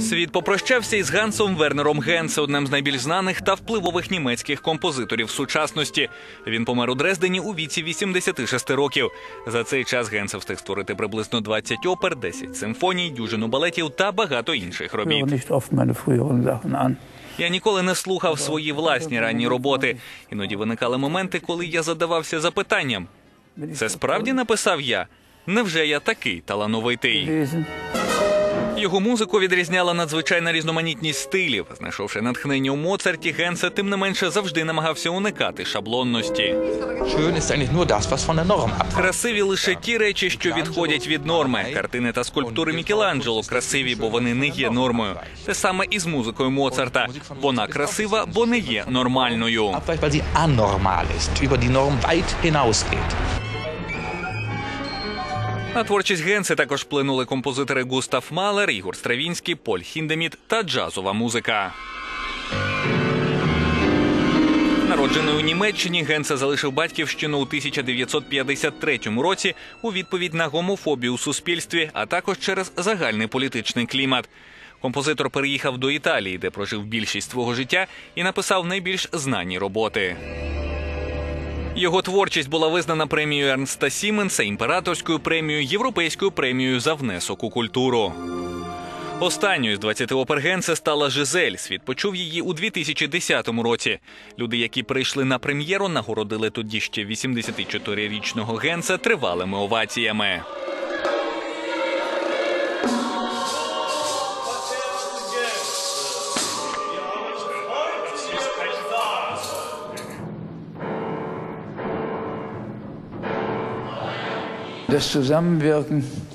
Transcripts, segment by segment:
Світ попрощався із Гансом Вернером Генсе, одним з найбільш знаних та впливових німецьких композиторів сучасності. Він помер у Дрездені у віці 86 років. За цей час Генсе встиг створити приблизно 20 опер, 10 симфоній, дюжину балетів та багато інших робіт. Я ніколи не слухав свої власні ранні роботи. Іноді виникали моменти, коли я задавався запитанням: це справді написав я? Невже я такий талановитий? Його музику відрізняла надзвичайна різноманітність стилів. Знайшовши натхнення у Моцарті, Генсе тим не менше завжди намагався уникати шаблонності. Красиві лише ті речі, що відходять від норми. Картини та скульптури Мікеланджело красиві, бо вони не є нормою. Те саме і з музикою Моцарта. Вона красива, бо не є нормальною. На творчість Генси також вплинули композитори Густав Малер, Ігор Стравінський, Поль Хіндеміт та джазова музика. Народжений у Німеччині Генсе залишив батьківщину у 1953 році у відповідь на гомофобію у суспільстві, а також через загальний політичний клімат. Композитор переїхав до Італії, де прожив більшість свого життя і написав найбільш знані роботи. Його творчість була визнана премією Ернста Сіменса, імператорською премією, європейською премією за внесок у культуру. Останньою з 20 опер Генсе стала Жизель. Світ почув її у 2010 році. Люди, які прийшли на прем'єру, нагородили тоді ще 84-річного Генса тривалими оваціями.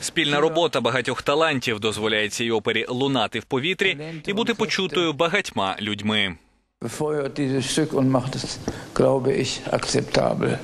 Спільна робота багатьох талантів дозволяє цій опері лунати в повітрі і бути почутою багатьма людьми. befeuert dieses Stück und macht es, glaube ich, akzeptabel.